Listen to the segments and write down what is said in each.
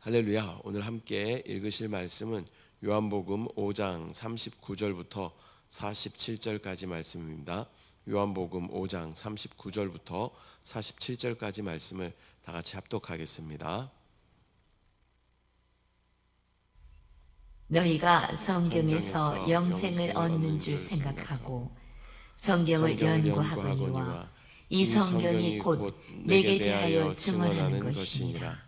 할렐루야. 오늘 함께 읽으실 말씀은 요한복음 5장 39절부터 47절까지 말씀입니다. 요한복음 5장 39절부터 47절까지 말씀을 다 같이 합독하겠습니다. 너희가 성경에서 영생을 얻는 줄 생각하고 성경을 연구하거니와 이 성경이 곧 내게 대하여 증언하는 것이니라.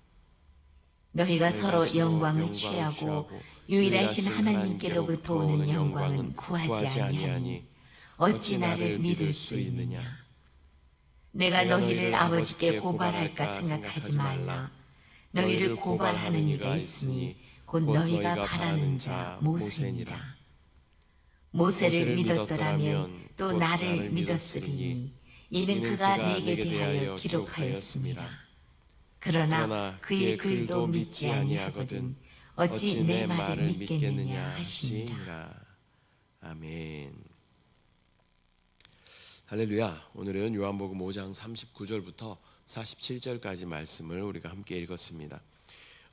너희가 서로 영광을 취하고 유일하신 하나님께로부터 오는 영광은 구하지 아니하니 어찌 나를 믿을 수 있느냐? 내가 너희를 아버지께 고발할까 생각하지 말라. 너희를 고발하는 이가 있으니 곧 너희가 바라는 자 모세니라. 모세를 믿었더라면 또 나를 믿었으리니 이는 그가 내게 대하여 기록하였습니다. 그러나 그의 글도 믿지 아니하거든 어찌 내 말을 믿겠느냐 하시니라. 아멘. 할렐루야. 오늘은 요한복음 5장 39절부터 47절까지 말씀을 우리가 함께 읽었습니다.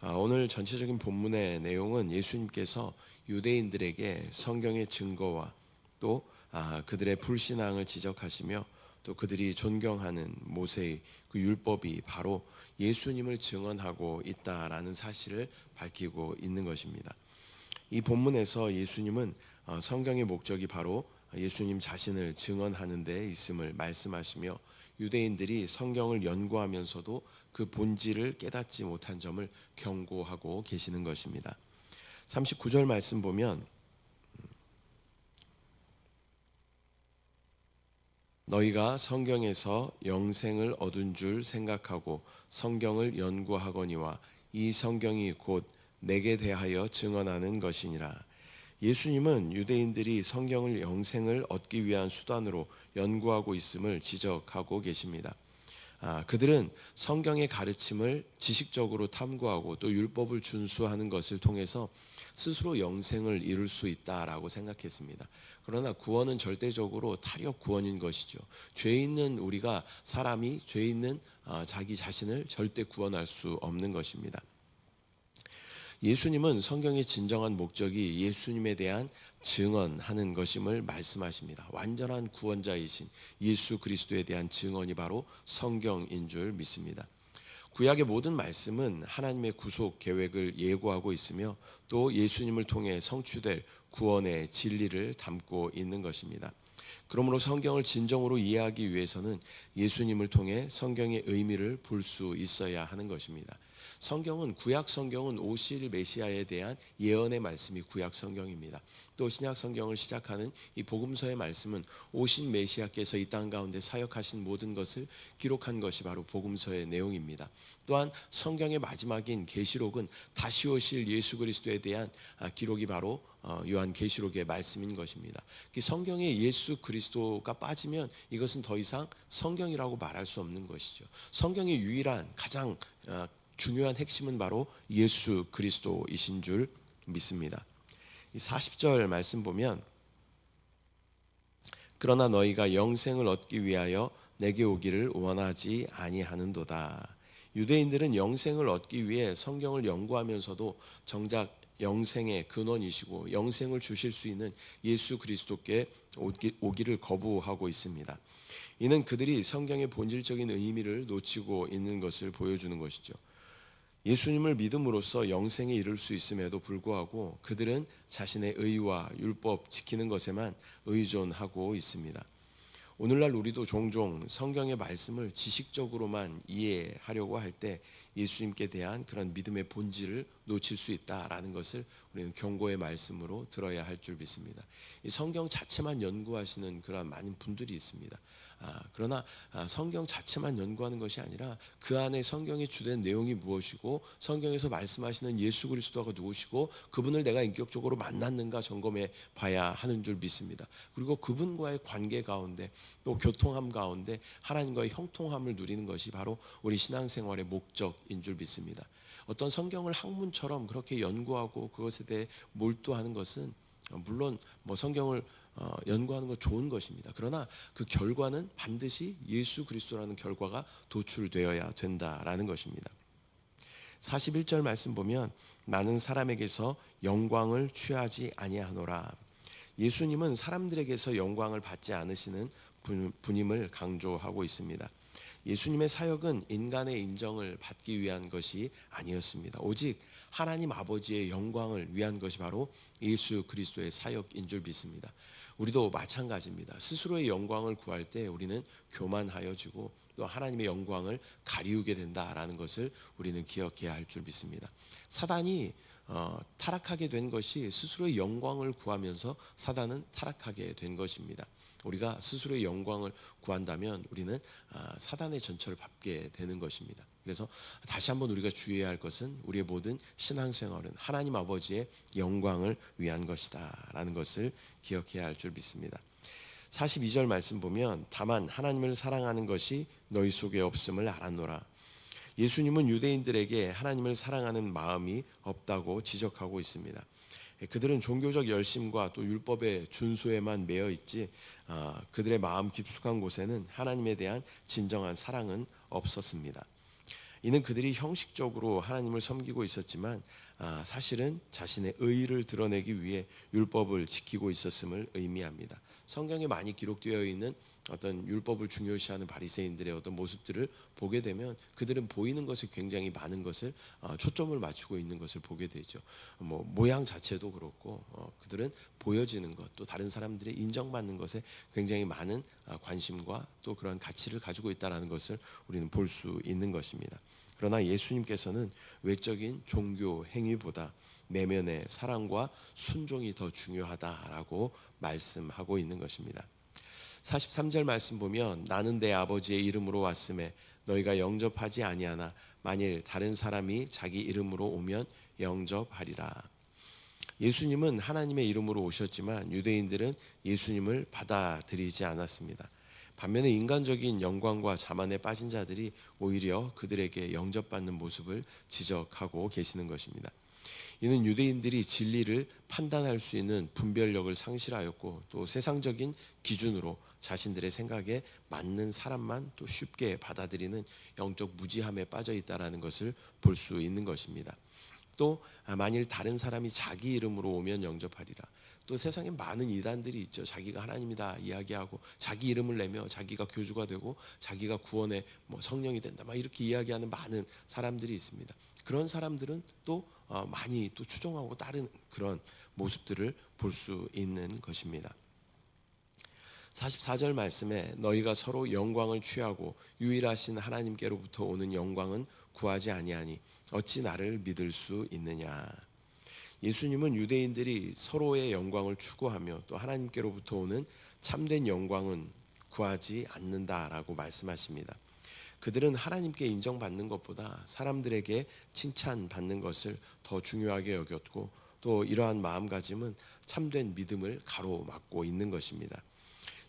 아, 오늘 전체적인 본문의 내용은 예수님께서 유대인들에게 성경의 증거와 또 아, 그들의 불신앙을 지적하시며 또 그들이 존경하는 모세의 그 율법이 바로 예수님을 증언하고 있다라는 사실을 밝히고 있는 것입니다. 이 본문에서 예수님은 어, 성경의 목적이 바로 예수님 자신을 증언하는 데 있음을 말씀하시며 유대인들이 성경을 연구하면서도 그 본질을 깨닫지 못한 점을 경고하고 계시는 것입니다. 39절 말씀 보면 너희가 성경에서 영생을 얻은 줄 생각하고 성경을 연구하거니와 이 성경이 곧 내게 대하여 증언하는 것이니라. 예수님은 유대인들이 성경을 영생을 얻기 위한 수단으로 연구하고 있음을 지적하고 계십니다. 아, 그들은 성경의 가르침을 지식적으로 탐구하고 또 율법을 준수하는 것을 통해서 스스로 영생을 이룰 수 있다라고 생각했습니다. 그러나 구원은 절대적으로 타력 구원인 것이죠. 죄 있는 우리가 사람이 죄 있는 아, 자기 자신을 절대 구원할 수 없는 것입니다. 예수님은 성경의 진정한 목적이 예수님에 대한 증언하는 것임을 말씀하십니다. 완전한 구원자이신 예수 그리스도에 대한 증언이 바로 성경인 줄 믿습니다. 구약의 모든 말씀은 하나님의 구속 계획을 예고하고 있으며 또 예수님을 통해 성취될 구원의 진리를 담고 있는 것입니다. 그러므로 성경을 진정으로 이해하기 위해서는 예수님을 통해 성경의 의미를 볼 수 있어야 하는 것입니다. 성경은 구약 성경은 오실 메시아에 대한 예언의 말씀이 구약 성경입니다. 또 신약 성경을 시작하는 이 복음서의 말씀은 오신 메시아께서 이 땅 가운데 사역하신 모든 것을 기록한 것이 바로 복음서의 내용입니다. 또한 성경의 마지막인 계시록은 다시 오실 예수 그리스도에 대한 아, 기록이 바로 어, 요한 계시록의 말씀인 것입니다. 그 성경에 예수 그리스도가 빠지면 이것은 더 이상 성경이라고 말할 수 없는 것이죠. 성경의 유일한 가장 어, 중요한 핵심은 바로 예수 그리스도이신 줄 믿습니다. 이 40절 말씀 보면 그러나 너희가 영생을 얻기 위하여 내게 오기를 원하지 아니하는도다. 유대인들은 영생을 얻기 위해 성경을 연구하면서도 정작 영생의 근원이시고 영생을 주실 수 있는 예수 그리스도께 오기를 거부하고 있습니다. 이는 그들이 성경의 본질적인 의미를 놓치고 있는 것을 보여주는 것이죠. 예수님을 믿음으로써 영생에 이를 수 있음에도 불구하고 그들은 자신의 의와 율법 지키는 것에만 의존하고 있습니다. 오늘날 우리도 종종 성경의 말씀을 지식적으로만 이해하려고 할 때 예수님께 대한 그런 믿음의 본질을 놓칠 수 있다라는 것을 우리는 경고의 말씀으로 들어야 할 줄 믿습니다. 이 성경 자체만 연구하시는 그런 많은 분들이 있습니다. 아, 그러나 아, 성경 자체만 연구하는 것이 아니라 그 안에 성경의 주된 내용이 무엇이고 성경에서 말씀하시는 예수 그리스도가 누구시고 그분을 내가 인격적으로 만났는가 점검해 봐야 하는 줄 믿습니다. 그리고 그분과의 관계 가운데 또 교통함 가운데 하나님과의 형통함을 누리는 것이 바로 우리 신앙생활의 목적인 줄 믿습니다. 어떤 성경을 학문처럼 그렇게 연구하고 그것에 대해 몰두하는 것은 어, 물론 뭐 성경을 어, 연구하는 건 좋은 것입니다. 그러나 그 결과는 반드시 예수 그리스도라는 결과가 도출되어야 된다라는 것입니다. 41절 말씀 보면 나는 사람에게서 영광을 취하지 아니하노라. 예수님은 사람들에게서 영광을 받지 않으시는 분- 분임을 강조하고 있습니다. 예수님의 사역은 인간의 인정을 받기 위한 것이 아니었습니다. 오직 하나님 아버지의 영광을 위한 것이 바로 예수 그리스도의 사역인 줄 믿습니다. 우리도 마찬가지입니다. 스스로의 영광을 구할 때 우리는 교만하여 지고 또 하나님의 영광을 가리우게 된다라는 것을 우리는 기억해야 할 줄 믿습니다. 사단이 어, 타락하게 된 것이 스스로의 영광을 구하면서 사단은 타락하게 된 것입니다. 우리가 스스로의 영광을 구한다면 우리는 아, 사단의 전철을 밟게 되는 것입니다. 그래서 다시 한번 우리가 주의해야 할 것은 우리의 모든 신앙생활은 하나님 아버지의 영광을 위한 것이다라는 것을 기억해야 할 줄 믿습니다. 42절 말씀 보면 다만 하나님을 사랑하는 것이 너희 속에 없음을 알았노라. 예수님은 유대인들에게 하나님을 사랑하는 마음이 없다고 지적하고 있습니다. 그들은 종교적 열심과 또 율법의 준수에만 매여 있지 아, 그들의 마음 깊숙한 곳에는 하나님에 대한 진정한 사랑은 없었습니다. 이는 그들이 형식적으로 하나님을 섬기고 있었지만 아, 사실은 자신의 의의를 드러내기 위해 율법을 지키고 있었음을 의미합니다. 성경에 많이 기록되어 있는 어떤 율법을 중요시하는 바리새인들의 어떤 모습들을 보게 되면 그들은 보이는 것에 굉장히 많은 것을 어, 초점을 맞추고 있는 것을 보게 되죠. 뭐 모양 자체도 그렇고 어, 그들은 보여지는 것, 또 다른 사람들의 인정받는 것에 굉장히 많은 아, 관심과 또 그런 가치를 가지고 있다라는 것을 우리는 볼 수 있는 것입니다. 그러나 예수님께서는 외적인 종교 행위보다 내면의 사랑과 순종이 더 중요하다라고 말씀하고 있는 것입니다. 43절 말씀 보면 나는 내 아버지의 이름으로 왔음에 너희가 영접하지 아니하나 만일 다른 사람이 자기 이름으로 오면 영접하리라. 예수님은 하나님의 이름으로 오셨지만 유대인들은 예수님을 받아들이지 않았습니다. 반면에 인간적인 영광과 자만에 빠진 자들이 오히려 그들에게 영접받는 모습을 지적하고 계시는 것입니다. 이는 유대인들이 진리를 판단할 수 있는 분별력을 상실하였고 또 세상적인 기준으로 자신들의 생각에 맞는 사람만 또 쉽게 받아들이는 영적 무지함에 빠져 있다라는 것을 볼 수 있는 것입니다. 또 만일 다른 사람이 자기 이름으로 오면 영접하리라. 또 세상에 많은 이단들이 있죠. 자기가 하나님이다 이야기하고 자기 이름을 내며 자기가 교주가 되고 자기가 구원의 뭐 성령이 된다. 막 이렇게 이야기하는 많은 사람들이 있습니다. 그런 사람들은 또 어, 많이 또 추종하고 따른 그런 모습들을 볼 수 있는 것입니다. 44절 말씀에 너희가 서로 영광을 취하고 유일하신 하나님께로부터 오는 영광은 구하지 아니하니 어찌 나를 믿을 수 있느냐. 예수님은 유대인들이 서로의 영광을 추구하며 또 하나님께로부터 오는 참된 영광은 구하지 않는다라고 말씀하십니다. 그들은 하나님께 인정받는 것보다 사람들에게 칭찬받는 것을 더 중요하게 여겼고 또 이러한 마음가짐은 참된 믿음을 가로막고 있는 것입니다.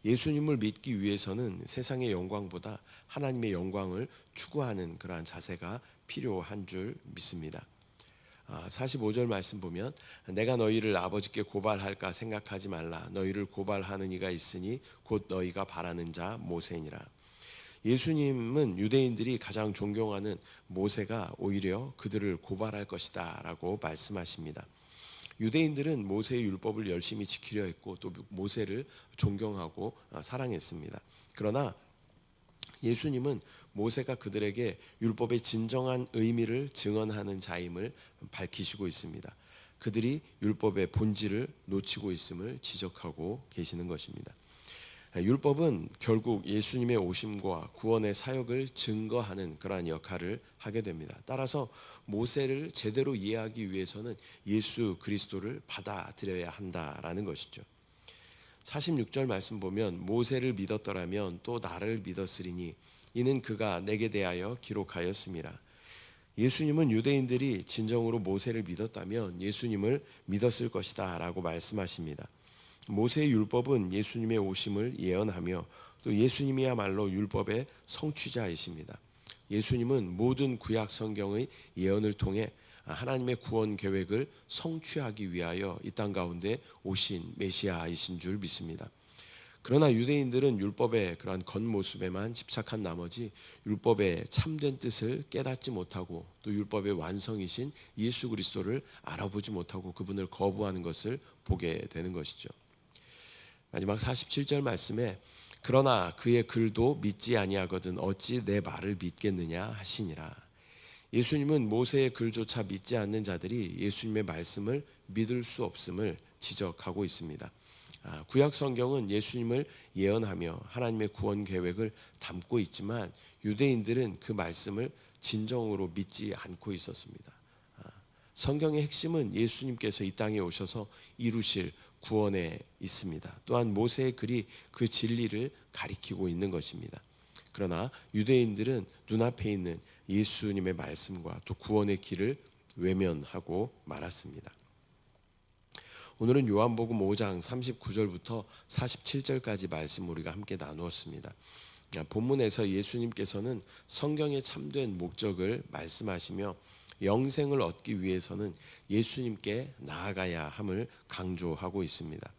예수님을 믿기 위해서는 세상의 영광보다 하나님의 영광을 추구하는 그러한 자세가 필요한 줄 믿습니다. 45절 말씀 보면 내가 너희를 아버지께 고발할까 생각하지 말라 너희를 고발하는 이가 있으니 곧 너희가 바라는 자 모세니라. 예수님은 유대인들이 가장 존경하는 모세가 오히려 그들을 고발할 것이다라고 말씀하십니다. 유대인들은 모세의 율법을 열심히 지키려 했고 또 모세를 존경하고 아, 사랑했습니다. 그러나 예수님은 모세가 그들에게 율법의 진정한 의미를 증언하는 자임을 밝히시고 있습니다. 그들이 율법의 본질을 놓치고 있음을 지적하고 계시는 것입니다. 율법은 결국 예수님의 오심과 구원의 사역을 증거하는 그러한 역할을 하게 됩니다. 따라서 모세를 제대로 이해하기 위해서는 예수 그리스도를 받아들여야 한다라는 것이죠. 46절 말씀 보면 모세를 믿었더라면 또 나를 믿었으리니 이는 그가 내게 대하여 기록하였습니다. 예수님은 유대인들이 진정으로 모세를 믿었다면 예수님을 믿었을 것이다라고 말씀하십니다. 모세의 율법은 예수님의 오심을 예언하며 또 예수님이야말로 율법의 성취자이십니다. 예수님은 모든 구약 성경의 예언을 통해 하나님의 구원 계획을 성취하기 위하여 이 땅 가운데 오신 메시아이신 줄 믿습니다. 그러나 유대인들은 율법의 그러한 겉모습에만 집착한 나머지 율법의 참된 뜻을 깨닫지 못하고 또 율법의 완성이신 예수 그리스도를 알아보지 못하고 그분을 거부하는 것을 보게 되는 것이죠. 마지막 47절 말씀에 그러나 그의 글도 믿지 아니하거든 어찌 내 말을 믿겠느냐 하시니라. 예수님은 모세의 글조차 믿지 않는 자들이 예수님의 말씀을 믿을 수 없음을 지적하고 있습니다. 아, 구약 성경은 예수님을 예언하며 하나님의 구원 계획을 담고 있지만 유대인들은 그 말씀을 진정으로 믿지 않고 있었습니다. 아, 성경의 핵심은 예수님께서 이 땅에 오셔서 이루실 구원에 있습니다. 또한 모세의 글이 그 진리를 가리키고 있는 것입니다. 그러나 유대인들은 눈앞에 있는 예수님의 말씀과 또 구원의 길을 외면하고 말았습니다. 오늘은 요한복음 5장 39절부터 47절까지 말씀 우리가 함께 나누었습니다. 본문에서 예수님께서는 성경의 참된 목적을 말씀하시며 영생을 얻기 위해서는 예수님께 나아가야 함을 강조하고 있습니다.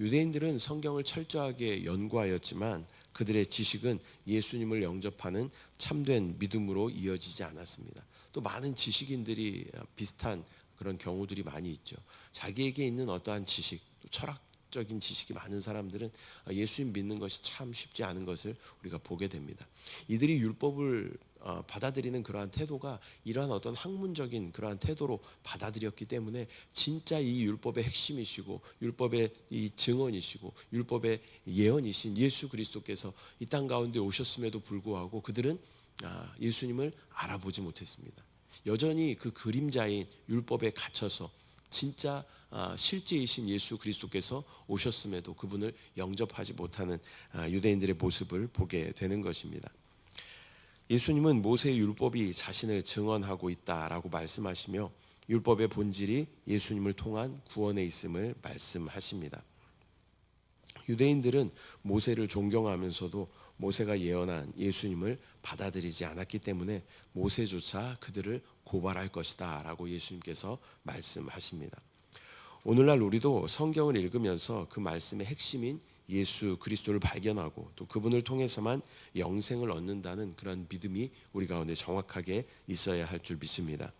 유대인들은 성경을 철저하게 연구하였지만 그들의 지식은 예수님을 영접하는 참된 믿음으로 이어지지 않았습니다. 또 많은 지식인들이 비슷한 그런 경우들이 많이 있죠. 자기에게 있는 어떠한 지식, 또 철학적인 지식이 많은 사람들은 예수님 믿는 것이 참 쉽지 않은 것을 우리가 보게 됩니다. 이들이 율법을 어, 받아들이는 그러한 태도가 이러한 어떤 학문적인 그러한 태도로 받아들였기 때문에 진짜 이 율법의 핵심이시고 율법의 이 증언이시고 율법의 예언이신 예수 그리스도께서 이 땅 가운데 오셨음에도 불구하고 그들은 아, 예수님을 알아보지 못했습니다. 여전히 그 그림자인 율법에 갇혀서 진짜 아, 실제이신 예수 그리스도께서 오셨음에도 그분을 영접하지 못하는 아, 유대인들의 모습을 보게 되는 것입니다. 예수님은 모세의 율법이 자신을 증언하고 있다라고 말씀하시며 율법의 본질이 예수님을 통한 구원에 있음을 말씀하십니다. 유대인들은 모세를 존경하면서도 모세가 예언한 예수님을 받아들이지 않았기 때문에 모세조차 그들을 고발할 것이다 라고 예수님께서 말씀하십니다. 오늘날 우리도 성경을 읽으면서 그 말씀의 핵심인 예수 그리스도를 발견하고 또 그분을 통해서만 영생을 얻는다는 그런 믿음이 우리 가운데 정확하게 있어야 할 줄 믿습니다.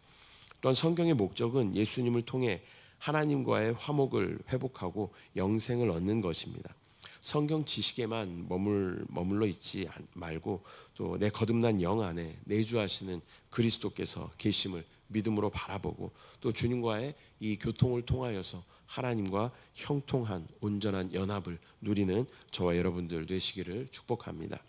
또한 성경의 목적은 예수님을 통해 하나님과의 화목을 회복하고 영생을 얻는 것입니다. 성경 지식에만 머물, 머물러 있지 말고 또 내 거듭난 영 안에 내주하시는 그리스도께서 계심을 믿음으로 바라보고 또 주님과의 이 교통을 통하여서 하나님과 형통한 온전한 연합을 누리는 저와 여러분들 되시기를 축복합니다.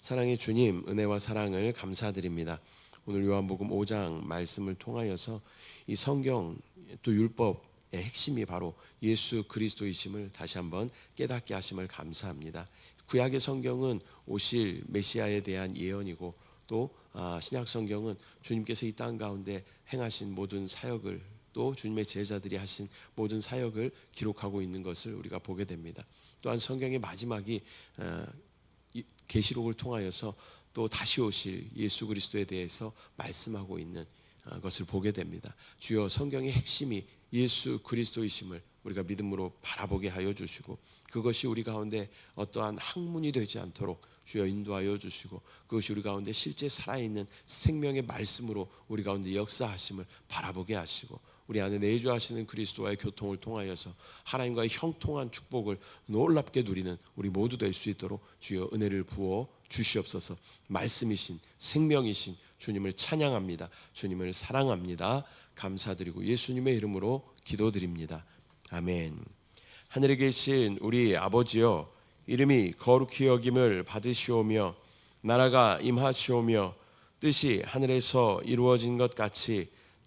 사랑의 주님, 은혜와 사랑을 감사드립니다. 오늘 요한복음 5장 말씀을 통하여서 이 성경 또 율법의 핵심이 바로 예수 그리스도이심을 다시 한번 깨닫게 하심을 감사합니다. 구약의 성경은 오실 메시아에 대한 예언이고 또 아, 신약 성경은 주님께서 이 땅 가운데 행하신 모든 사역을 또 주님의 제자들이 하신 모든 사역을 기록하고 있는 것을 우리가 보게 됩니다. 또한 성경의 마지막이 어, 계시록을 통하여서 또 다시 오실 예수 그리스도에 대해서 말씀하고 있는 어, 것을 보게 됩니다. 주여 성경의 핵심이 예수 그리스도이심을 우리가 믿음으로 바라보게 하여 주시고 그것이 우리 가운데 어떠한 학문이 되지 않도록 주여 인도하여 주시고 그것이 우리 가운데 실제 살아있는 생명의 말씀으로 우리 가운데 역사하심을 바라보게 하시고 우리 안에 내주하시는 그리스도와의 교통을 통하여서 하나님과의 형통한 축복을 놀랍게 누리는 우리 모두 될 수 있도록 주여 은혜를 부어 주시옵소서 말씀이신 생명이신 주님을 찬양합니다. 주님을 사랑합니다. 감사드리고 예수님의 이름으로 기도드립니다. 아멘. 하늘에 계신 우리 아버지여 이름이 거룩히 여김을 받으시오며 나라가 임하시오며 뜻이 하늘에서 이루어진 것 같이